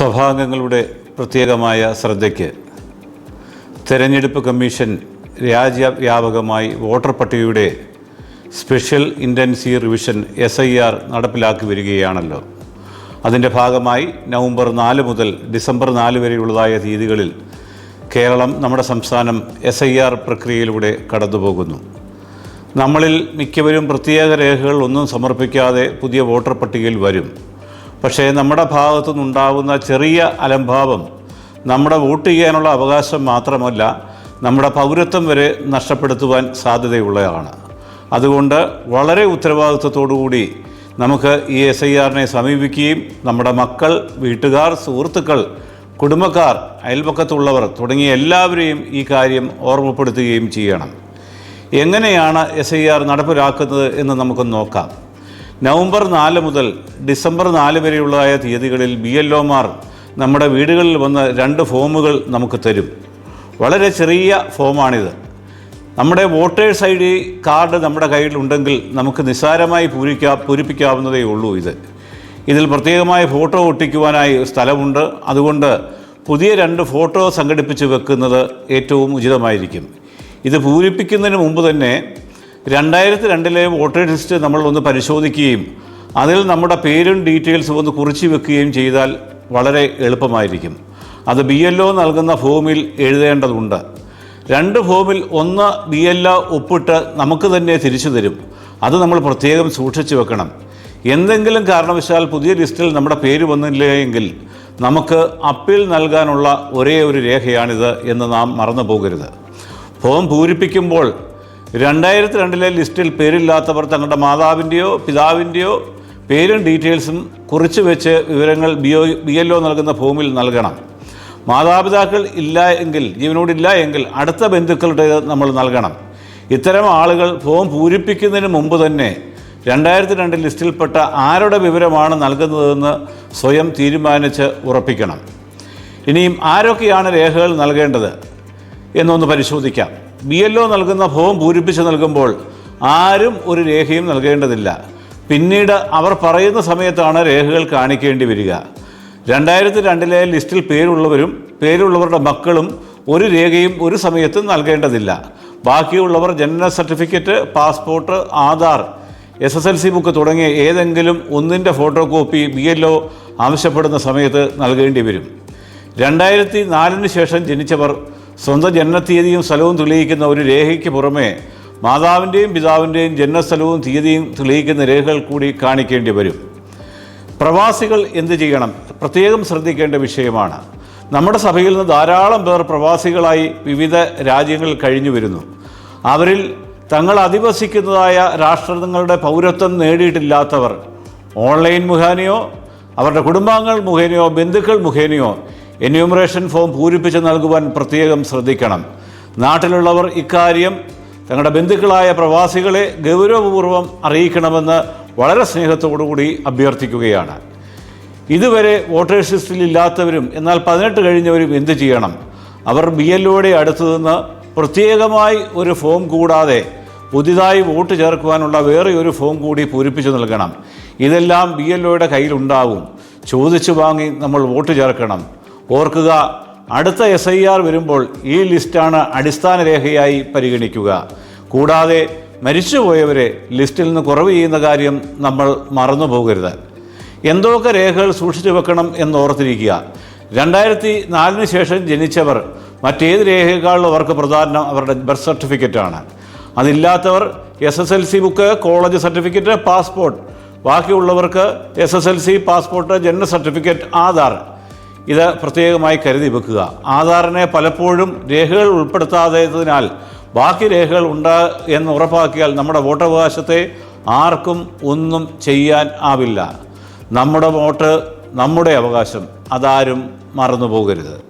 സഭാംഗങ്ങളുടെ പ്രത്യേകമായ ശ്രദ്ധയ്ക്ക് തെരഞ്ഞെടുപ്പ് കമ്മീഷൻ രാജ്യവ്യാപകമായി വോട്ടർ പട്ടികയുടെ special intensive revision S I R നടപ്പിലാക്കി വരികയാണല്ലോ. അതിന്റെ ഭാഗമായി നവംബർ നാല് മുതൽ ഡിസംബർ നാല് വരെയുള്ളതായ തീയതികളിൽ കേരളം നമ്മുടെ സംസ്ഥാനം എസ് ഐ ആർ പ്രക്രിയയിലൂടെ കടന്നുപോകുന്നു. നമ്മളിൽ മിക്കവരും പ്രത്യേക രേഖകൾ ഒന്നും സമർപ്പിക്കാതെ പുതിയ വോട്ടർ പട്ടികയിൽ വരും. പക്ഷേ നമ്മുടെ ഭാഗത്തു നിന്നുണ്ടാകുന്ന ചെറിയ അലംഭാവം നമ്മുടെ വോട്ട് ചെയ്യാനുള്ള അവകാശം മാത്രമല്ല നമ്മുടെ പൗരത്വം വരെ നഷ്ടപ്പെടുത്തുവാൻ സാധ്യതയുള്ളതാണ്. അതുകൊണ്ട് വളരെ ഉത്തരവാദിത്വത്തോടുകൂടി നമുക്ക് ഈ എസ് ഐ ആറിനെ സമീപിക്കുകയും നമ്മുടെ മക്കൾ വീട്ടുകാർ സുഹൃത്തുക്കൾ കുടുംബക്കാർ അയൽപക്കത്തുള്ളവർ തുടങ്ങിയ എല്ലാവരെയും ഈ കാര്യം ഓർമ്മപ്പെടുത്തുകയും ചെയ്യണം. എങ്ങനെയാണ് എസ് ഐ ആർ നടപ്പിലാക്കുന്നത് എന്ന് നമുക്ക് നോക്കാം. നവംബർ നാല് മുതൽ ഡിസംബർ നാല് വരെയുള്ളതായ തീയതികളിൽ ബി എൽ ഒമാർ നമ്മുടെ വീടുകളിൽ വന്ന് രണ്ട് ഫോമുകൾ നമുക്ക് തരും. വളരെ ചെറിയ ഫോമാണിത്. നമ്മുടെ വോട്ടേഴ്സ് ഐ ഡി കാർഡ് നമ്മുടെ കയ്യിലുണ്ടെങ്കിൽ നമുക്ക് നിസ്സാരമായി പൂരിക്കാ പൂരിപ്പിക്കാവുന്നതേ ഉള്ളൂ ഇത്. ഇതിൽ പ്രത്യേകമായ ഫോട്ടോ ഒട്ടിക്കുവാനായി സ്ഥലമുണ്ട്. അതുകൊണ്ട് പുതിയ രണ്ട് ഫോട്ടോ സംഘടിപ്പിച്ച് വെക്കുന്നത് ഏറ്റവും ഉചിതമായിരിക്കും. ഇത് പൂരിപ്പിക്കുന്നതിന് മുമ്പ് തന്നെ രണ്ടായിരത്തി രണ്ടിലെ വോട്ടർ ലിസ്റ്റ് നമ്മൾ ഒന്ന് പരിശോധിക്കുകയും അതിൽ നമ്മുടെ പേരും ഡീറ്റെയിൽസും ഒന്ന് കുറിച്ച് വെക്കുകയും ചെയ്താൽ വളരെ എളുപ്പമായിരിക്കും. അത് ബി എൽ ഒ നൽകുന്ന ഫോമിൽ എഴുതേണ്ടതുണ്ട്. രണ്ട് ഫോമിൽ ഒന്ന് ബി എൽ ഒ ഒപ്പിട്ട് നമുക്ക് തന്നെ തിരിച്ചു തരും. അത് നമ്മൾ പ്രത്യേകം സൂക്ഷിച്ചു വെക്കണം. എന്തെങ്കിലും കാരണവശാൽ പുതിയ ലിസ്റ്റിൽ നമ്മുടെ പേര് വന്നില്ലെങ്കിൽ നമുക്ക് അപ്പീൽ നൽകാനുള്ള ഒരേ ഒരു രേഖയാണിത് എന്ന് നാം മറന്നു പോകരുത് ഫോം പൂരിപ്പിക്കുമ്പോൾ രണ്ടായിരത്തി രണ്ടിലെ ലിസ്റ്റിൽ പേരില്ലാത്തവർ തങ്ങളുടെ മാതാവിന്റെയോ പിതാവിന്റെയോ പേരും ഡീറ്റെയിൽസും കുറിച്ച് വെച്ച് വിവരങ്ങൾ B O B L O നൽകുന്ന ഫോമിൽ നൽകണം. മാതാപിതാക്കൾ ഇല്ല എങ്കിൽ ജീവനോടില്ല എങ്കിൽ അടുത്ത ബന്ധുക്കളുടെ നമ്മൾ നൽകണം. ഇത്തരം ആളുകൾ ഫോം പൂരിപ്പിക്കുന്നതിന് മുമ്പ് തന്നെ രണ്ടായിരത്തി രണ്ട് ലിസ്റ്റിൽപ്പെട്ട ആരുടെ വിവരമാണ് നൽകുന്നതെന്ന് സ്വയം തീരുമാനിച്ച് ഉറപ്പിക്കണം. ഇനിയും ആരൊക്കെയാണ് രേഖകൾ നൽകേണ്ടത് എന്നൊന്ന് പരിശോധിക്കാം. ബി എൽ ഒ നൽകുന്ന ഫോം പൂരിപ്പിച്ച് നൽകുമ്പോൾ ആരും ഒരു രേഖയും നൽകേണ്ടതില്ല. പിന്നീട് അവർ പറയുന്ന സമയത്താണ് രേഖകൾ കാണിക്കേണ്ടി വരിക. രണ്ടായിരത്തി രണ്ടിലെ ലിസ്റ്റിൽ പേരുള്ളവരും പേരുള്ളവരുടെ മക്കളും ഒരു രേഖയും ഒരു സമയത്തും നൽകേണ്ടതില്ല. ബാക്കിയുള്ളവർ ജനന certificate passport Aadhaar S S L C book തുടങ്ങിയ ഏതെങ്കിലും ഒന്നിന്റെ photo copy B L O ആവശ്യപ്പെടുന്ന സമയത്ത് നൽകേണ്ടി വരും. രണ്ടായിരത്തി നാലിന് ശേഷം ജനിച്ചവർ സ്വന്തം ജനനത്തീയതിയും സ്ഥലവും തെളിയിക്കുന്ന ഒരു രേഖയ്ക്ക് പുറമെ മാതാവിന്റെയും പിതാവിന്റെയും ജനനസ്ഥലവും തീയതിയും തെളിയിക്കുന്ന രേഖകൾ കൂടി കാണിക്കേണ്ടി വരും. പ്രവാസികൾ എന്ത് ചെയ്യണം? പ്രത്യേകം ശ്രദ്ധിക്കേണ്ട വിഷയമാണ്. നമ്മുടെ സഭയിൽ നിന്ന് ധാരാളം പേർ പ്രവാസികളായി വിവിധ രാജ്യങ്ങളിൽ കഴിഞ്ഞു വരുന്നു. അവരിൽ തങ്ങൾ അധിവസിക്കുന്നതായ രാഷ്ട്രങ്ങളുടെ പൗരത്വം നേടിയിട്ടില്ലാത്തവർ ഓൺലൈൻ മുഖേനയോ അവരുടെ കുടുംബാംഗങ്ങൾ മുഖേനയോ ബന്ധുക്കൾ മുഖേനയോ എന്യൂമറേഷൻ ഫോം പൂരിപ്പിച്ച് നൽകുവാൻ പ്രത്യേകം ശ്രദ്ധിക്കണം. നാട്ടിലുള്ളവർ ഇക്കാര്യം തങ്ങളുടെ ബന്ധുക്കളായ പ്രവാസികളെ ഗൗരവപൂർവം അറിയിക്കണമെന്ന് വളരെ സ്നേഹത്തോടുകൂടി അഭ്യർത്ഥിക്കുകയാണ്. ഇതുവരെ വോട്ടേഴ്സ് ലിസ്റ്റിൽ ഇല്ലാത്തവരും എന്നാൽ പതിനെട്ട് കഴിഞ്ഞവരും എന്ത് ചെയ്യണം? അവർ ബി എല്ലോടെ അടുത്തുനിന്ന് അടുത്തു നിന്ന് പ്രത്യേകമായി ഒരു ഫോം കൂടാതെ പുതിയതായി വോട്ട് ചേർക്കുവാനുള്ള വേറെ ഒരു ഫോം കൂടി പൂരിപ്പിച്ചു നൽകണം. ഇതെല്ലാം ബി എൽ കയ്യിലുണ്ടാവും. ചോദിച്ചു വാങ്ങി നമ്മൾ വോട്ട് ചേർക്കണം. ഓർക്കുക അടുത്ത എസ് ഐ ആർ വരുമ്പോൾ ഈ ലിസ്റ്റാണ് അടിസ്ഥാന രേഖയായി പരിഗണിക്കുക. കൂടാതെ മരിച്ചുപോയവരെ ലിസ്റ്റിൽ നിന്ന് കുറവ് ചെയ്യുന്ന കാര്യം നമ്മൾ മറന്നു പോകരുത് എന്തൊക്കെ രേഖകൾ സൂക്ഷിച്ചു വെക്കണം എന്നോർത്തിരിക്കുക. രണ്ടായിരത്തി നാലിന് ശേഷം ജനിച്ചവർ മറ്റേത് രേഖകളിലും അവർക്ക് പ്രധാനം അവരുടെ ബർത്ത് സർട്ടിഫിക്കറ്റാണ് അതില്ലാത്തവർ S S L C book college certificate passport ബാക്കിയുള്ളവർക്ക് S S L C passport ജനന സർട്ടിഫിക്കറ്റ് ആധാർ. ഇത് പ്രത്യേകമായി കരുതി വെക്കുക. ആധാറിനെ പലപ്പോഴും രേഖകൾ ഉൾപ്പെടുത്താത്തതിനാൽ ബാക്കി രേഖകൾ ഉണ്ട് എന്ന് ഉറപ്പാക്കിയാൽ നമ്മുടെ വോട്ടവകാശത്തെ ആർക്കും ഒന്നും ചെയ്യാൻ ആവില്ല. നമ്മുടെ വോട്ട് നമ്മുടെ അവകാശം. അതാരും മറന്നു പോകരുത്